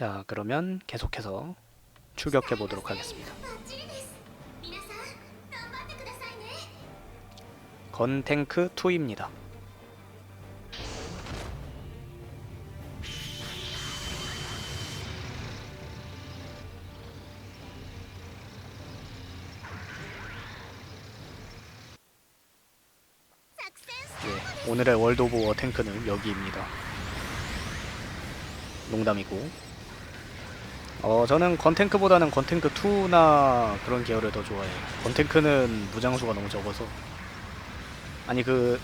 자 그러면 계속해서 출격해 보도록 하겠습니다. 건탱크 2입니다. 예, 오늘의 월드 오브 워 탱크는 여기입니다. 농담이고 어, 저는 건탱크보다는 건탱크 2나 그런 계열을 더 좋아해요. 건탱크는 무장수가 너무 적어서. 아니, 그,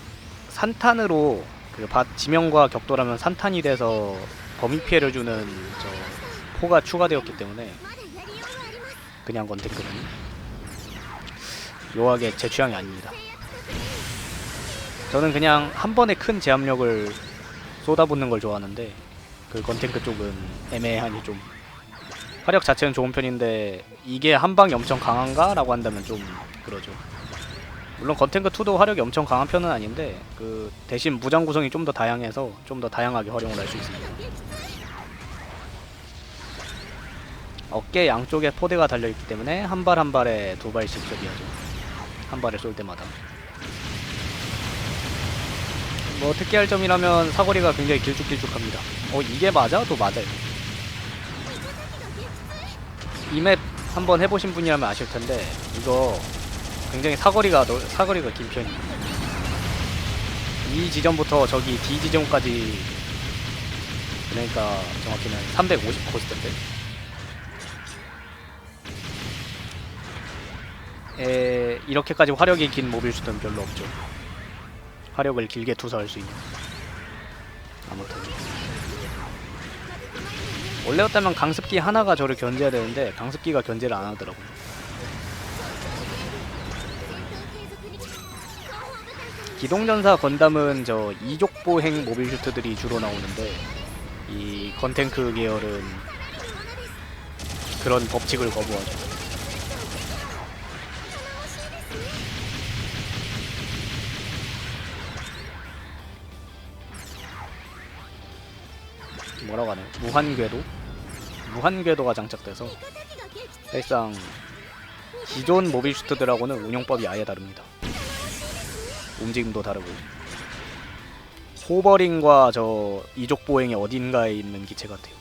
산탄으로, 그, 밭 지명과 격돌하면 산탄이 돼서 범위 피해를 주는 저, 포가 추가되었기 때문에, 그냥 건탱크는 묘하게 제 취향이 아닙니다. 저는 그냥 한 번에 큰 제압력을 쏟아붓는 걸 좋아하는데, 그 건탱크 쪽은 애매하니 좀 화력 자체는 좋은 편인데 이게 한 방이 엄청 강한가? 라고 한다면 좀 그러죠. 물론 건탱크 2도 화력이 엄청 강한 편은 아닌데 그 대신 무장 구성이 좀 더 다양해서 좀 더 다양하게 활용을 할 수 있습니다. 어깨 양쪽에 포대가 달려있기 때문에 한 발 한 발에 두 발씩 저기하죠. 한 발을 쏠 때마다. 뭐 특이할 점이라면 사거리가 굉장히 길쭉길쭉합니다. 어 이게 맞아? 또 맞아요. 이 맵 한번 해보신 분이라면 아실 텐데 이거 굉장히 사거리가 넓- 사거리가 긴 편이에요. 이 지점부터 저기 D 지점까지 그러니까 정확히는 350 코스인데. 에 이렇게까지 화력이 긴 모빌 수는 별로 없죠. 화력을 길게 투사할 수 있는. 아무튼 원래였다면 강습기 하나가 저를 견제해야 되는데 강습기가 견제를 안 하더라고요. 기동전사 건담은 저 이족보행 모빌 슈트들이 주로 나오는데 이 컨텐크 계열은 그런 법칙을 거부하죠. 뭐라고 하네요 무한궤도? 무한궤도가 장착돼서 사실상 기존 모빌 슈트들하고는 운용법이 아예 다릅니다. 움직임도 다르고. 호버링과 저 이족 보행의 어딘가에 있는 기체 같아요.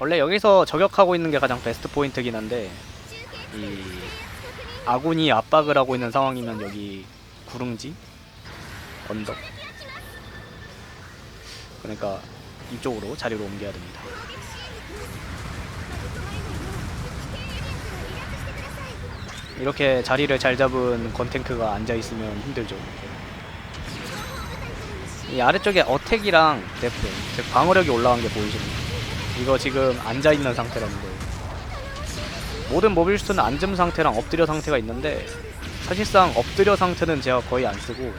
원래 여기서 저격하고 있는 게 가장 베스트 포인트긴 한데 이 아군이 압박을 하고 있는 상황이면 여기 구릉지? 언덕? 그러니까 이쪽으로 자리로 옮겨야 됩니다. 이렇게 자리를 잘 잡은 건탱크가 앉아 있으면 힘들죠. 이 아래쪽에 어택이랑 데프, 즉 방어력이 올라간 게 보이십니까? 이거 지금 앉아 있는 상태라는 거예요. 모든 모빌 슈트는 앉음 상태랑 엎드려 상태가 있는데 사실상 엎드려 상태는 제가 거의 안 쓰고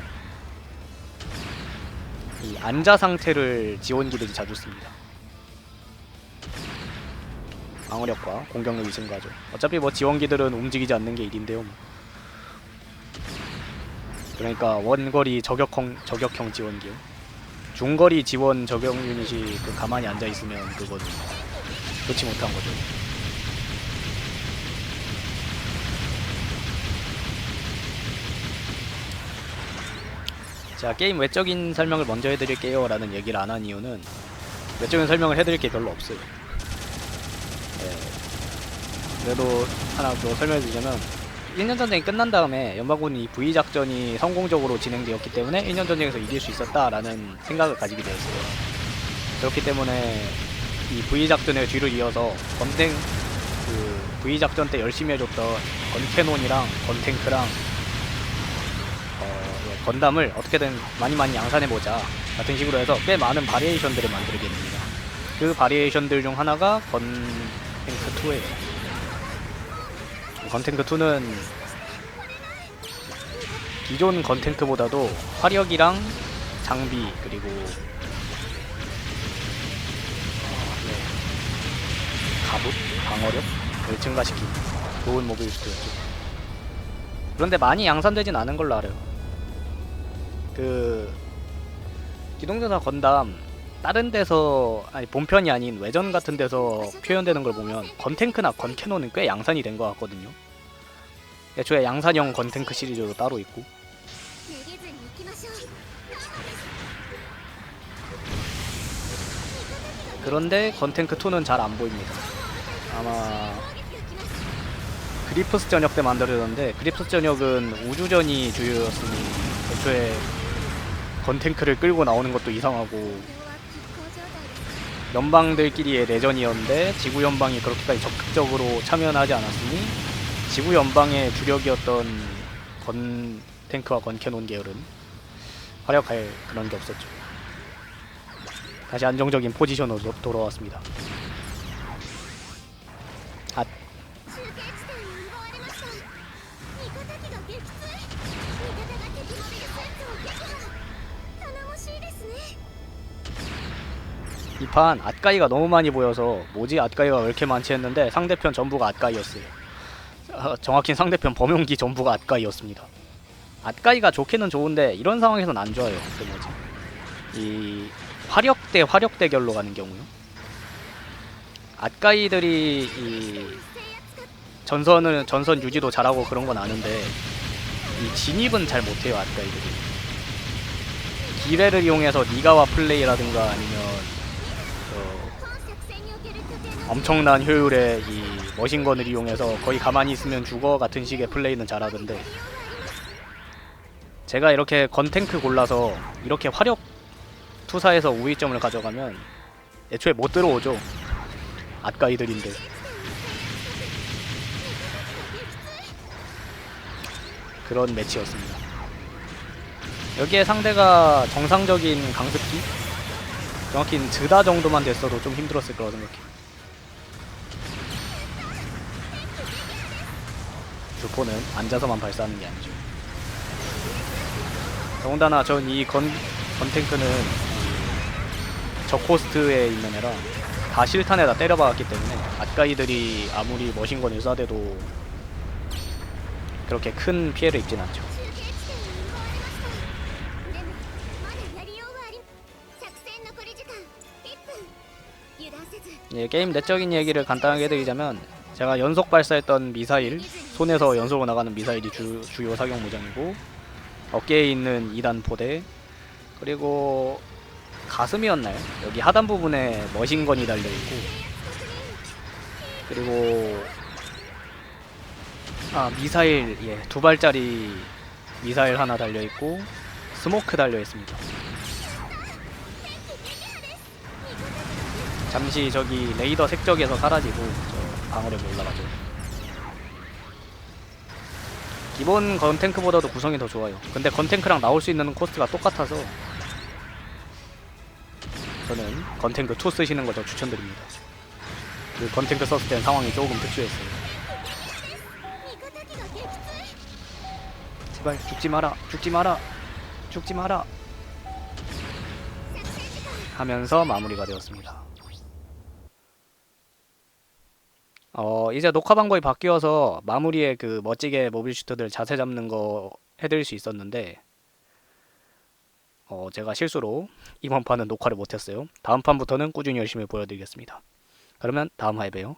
이 앉아 상태를 지원기들이 자주 씁니다. 방어력과 공격력이 증가하죠. 어차피 뭐 지원기들은 움직이지 않는 게 일인데요. 뭐. 그러니까 원거리 저격형 저격형 지원기요. 중거리 지원 저격 유닛이 그 가만히 앉아 있으면 그건 좋지 못한 거죠. 자 게임 외적인 설명을 먼저 해드릴게요 라는 얘기를 안 한 이유는 외적인 설명을 해드릴 게 별로 없어요. 네. 그래도 하나 더 설명해 드리자면 1년 전쟁이 끝난 다음에 연마군이 V 작전이 성공적으로 진행되었기 때문에 1년 전쟁에서 이길 수 있었다라는 생각을 가지게 되었어요. 그렇기 때문에 이 V 작전의 뒤를 이어서 건탱 그 V 작전 때 열심히 해줬던 건캐논이랑 건탱크랑 건담을 어떻게든 많이 많이 양산해 보자 같은 식으로 해서 꽤 많은 바리에이션들을 만들게 됩니다. 그 바리에이션들 중 하나가 건탱크 2예요. 건탱크 2는 기존 건탱크보다도 화력이랑 장비 그리고. 가부 방어력을 증가시킨 좋은 모빌 슈트였죠. 그런데 많이 양산되진 않은 걸로 알아요. 그 기동전사 건담 다른 데서 아니 본편이 아닌 외전 같은 데서 표현되는 걸 보면 건탱크나 건캐논은 꽤 양산이 된 것 같거든요. 애초에 양산형 건탱크 시리즈도 따로 있고. 그런데 건탱크 2는 잘 안 보입니다. 아마 그리프스 전역 때 만들어졌는데 그리프스 전역은 우주전이 주요였으니 애초에 건탱크를 끌고 나오는 것도 이상하고 연방들끼리의 내전이었는데 지구 연방이 그렇게까지 적극적으로 참여하지 않았으니 지구 연방의 주력이었던 건탱크와 건캐논 계열은 활약할 그런 게 없었죠. 다시 안정적인 포지션으로 돌아왔습니다. 이판 앗가이가 너무 많이 보여서 뭐지 앗가이가 왜 이렇게 많지 했는데 상대편 전부가 앗가이였어요. 아, 정확히 상대편 범용기 전부가 앗가이였습니다. 앗가이가 좋기는 좋은데 이런 상황에선 안 좋아요. 그 뭐지 이 화력 대 화력 대결로 가는 경우요. 앗가이들이 이 전선을 전선 유지도 잘하고 그런 건 아는데 이 진입은 잘 못해요 앗가이들이. 미래를 이용해서 니가와 플레이라든가 아니면 엄청난 효율의 이 머신건을 이용해서 거의 가만히 있으면 죽어 같은 식의 플레이는 잘하던데 제가 이렇게 건탱크 골라서 이렇게 화력 투사해서 우위점을 가져가면 애초에 못 들어오죠. 아까이들인데. 그런 매치였습니다. 여기에 상대가 정상적인 강습기 정확히는 드다 정도만 됐어도 좀 힘들었을 거라 생각해요 주포는 앉아서만 발사하는 게 아니죠. 더군다나 전 이 건, 건탱크는 저 코스트에 있는 애라 다 실탄에다 때려박았기 때문에 아까이들이 아무리 머신건을 쏴대도 그렇게 큰 피해를 입진 않죠. 예, 게임 내적인 얘기를 간단하게 해드리자면 제가 연속 발사했던 미사일 손에서 연속으로 나가는 미사일이 주, 주요 사격 무장이고 어깨에 있는 2단 포대 그리고 가슴이었나요? 여기 하단 부분에 머신건이 달려있고 그리고 아 미사일 예, 두 발짜리 미사일 하나 달려있고 스모크 달려있습니다 잠시 저기 레이더 색적에서 사라지고 저 방어력이 올라가죠. 기본 건탱크보다도 구성이 더 좋아요. 근데 건탱크랑 나올 수 있는 코스트가 똑같아서 저는 건탱크 2 쓰시는 거 더 추천드립니다. 그 건탱크 썼을 땐 상황이 조금 특수했어요. 제발 죽지 마라, 죽지 마라, 죽지 마라 하면서 마무리가 되었습니다. 어 이제 녹화 방법이 바뀌어서 마무리에 그 멋지게 모빌 슈터들 자세 잡는 거 해드릴 수 있었는데 어 제가 실수로 이번 판은 녹화를 못했어요. 다음 판부터는 꾸준히 열심히 보여드리겠습니다. 그러면 다음 화에 봬요.